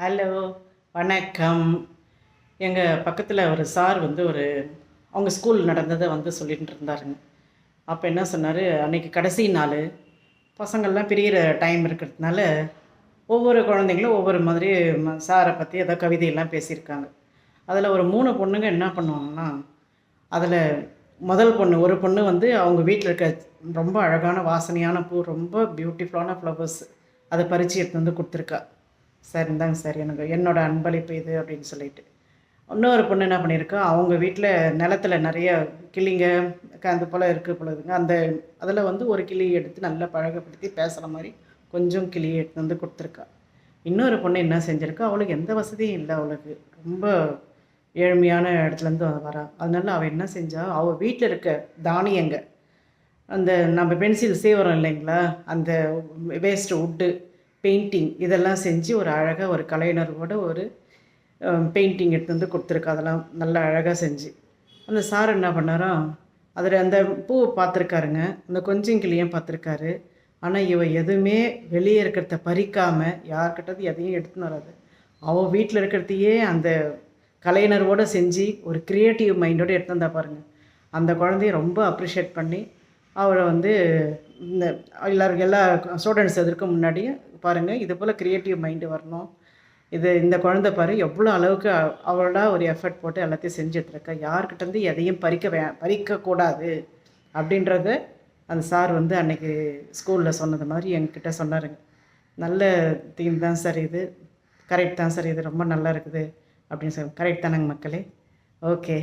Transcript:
Hello வணக்கம். எங்கள் பக்கத்தில் ஒரு சார் வந்து ஒரு அவங்க ஸ்கூல் நடந்ததை வந்து சொல்லிகிட்டு இருந்தாருங்க. அப்போ என்ன சொன்னார் அன்னைக்கு கடைசி நாள் பசங்கள்லாம் பிரிகிற டைம் இருக்கிறதுனால ஒவ்வொரு குழந்தைங்களும் ஒவ்வொரு மாதிரி சாரை பற்றி ஏதோ கவிதையெல்லாம் பேசியிருக்காங்க. அதில் ஒரு மூணு பொண்ணுங்க என்ன பண்ணுவாங்கன்னா அதில் முதல் பொண்ணு ஒரு பொண்ணு வந்து அவங்க வீட்டில் இருக்க ரொம்ப அழகான வாசனையான பூ ரொம்ப பியூட்டிஃபுல்லான ஃப்ளவர்ஸ் அதை பறித்து எடுத்து வந்து கொடுத்துருக்கா. சார் இந்தாங்க சார் எனக்கு என்னோட அன்பளிப்பு இது அப்படின்னு சொல்லிட்டு. இன்னொரு பொண்ணு என்ன பண்ணியிருக்கோம் அவங்க வீட்டில் நிலத்துல நிறைய கிளிங்க அது போல் இருக்குது பொழுதுங்க அந்த அதில் வந்து ஒரு கிளி எடுத்து நல்லா பழகப்படுத்தி பேசுகிற மாதிரி கொஞ்சம் கிளி எடுத்து வந்து கொடுத்துருக்கா. இன்னொரு பொண்ணு என்ன செஞ்சிருக்கா அவளுக்கு எந்த வசதியும் இல்லை அவளுக்கு. ரொம்ப ஏழ்மையான இடத்துலேருந்து வரா. அதனால அவள் என்ன செஞ்சா அவள் வீட்டில் இருக்க தானியங்க அந்த நம்ம பென்சில் சீவரம் இல்லைங்களா அந்த வேஸ்ட்டு வுட்டு பெயிண்டிங் இதெல்லாம் செஞ்சு ஒரு அழகாக ஒரு கலைஞரோட ஒரு பெயிண்டிங் எடுத்து வந்து கொடுத்துருக்கா. அதெல்லாம் நல்லா அழகாக செஞ்சு. அந்த சார் என்ன பண்ணாராம் அதில் அந்த பூவை பார்த்துருக்காருங்க. அந்த கொஞ்சம் கிளியும் பார்த்துருக்காரு. ஆனால் இவ எதுவுமே வெளியே இருக்கிறத பறிக்காமல் யார்கிட்டது எதையும் எடுத்துன்னு வராது. அவள் வீட்டில் இருக்கிறதையே அந்த கலைஞரோட செஞ்சு ஒரு க்ரியேட்டிவ் மைண்டோடு எடுத்து வந்தா பாருங்கள் அந்த குழந்தைய ரொம்ப அப்ரிஷியேட் பண்ணி அவரை வந்து இந்த எல்லாரும் எல்லா ஸ்டூடெண்ட்ஸ் எதிர்க்க முன்னாடியும் பாருங்கள் இது போல் க்ரியேட்டிவ் மைண்டு வரணும். இது இந்த குழந்தை பாரு எவ்வளோ அளவுக்கு அவளோட ஒரு எஃபர்ட் போட்டு எல்லாத்தையும் செஞ்சு யாருக்கிட்டேருந்து யார்கிட்டேருந்து எதையும் பறிக்க வே பறிக்கக்கூடாது அப்படின்றத அந்த சார் வந்து அன்னைக்கு ஸ்கூலில் சொன்னது மாதிரி என்கிட்ட சொன்னாருங்க. நல்ல தீம் தான் சார் இது. கரெக்ட் தான் சார் இது. ரொம்ப நல்லா இருக்குது அப்படின்னு சொல்லி கரெக்ட் தானங்க மக்களே. ஓகே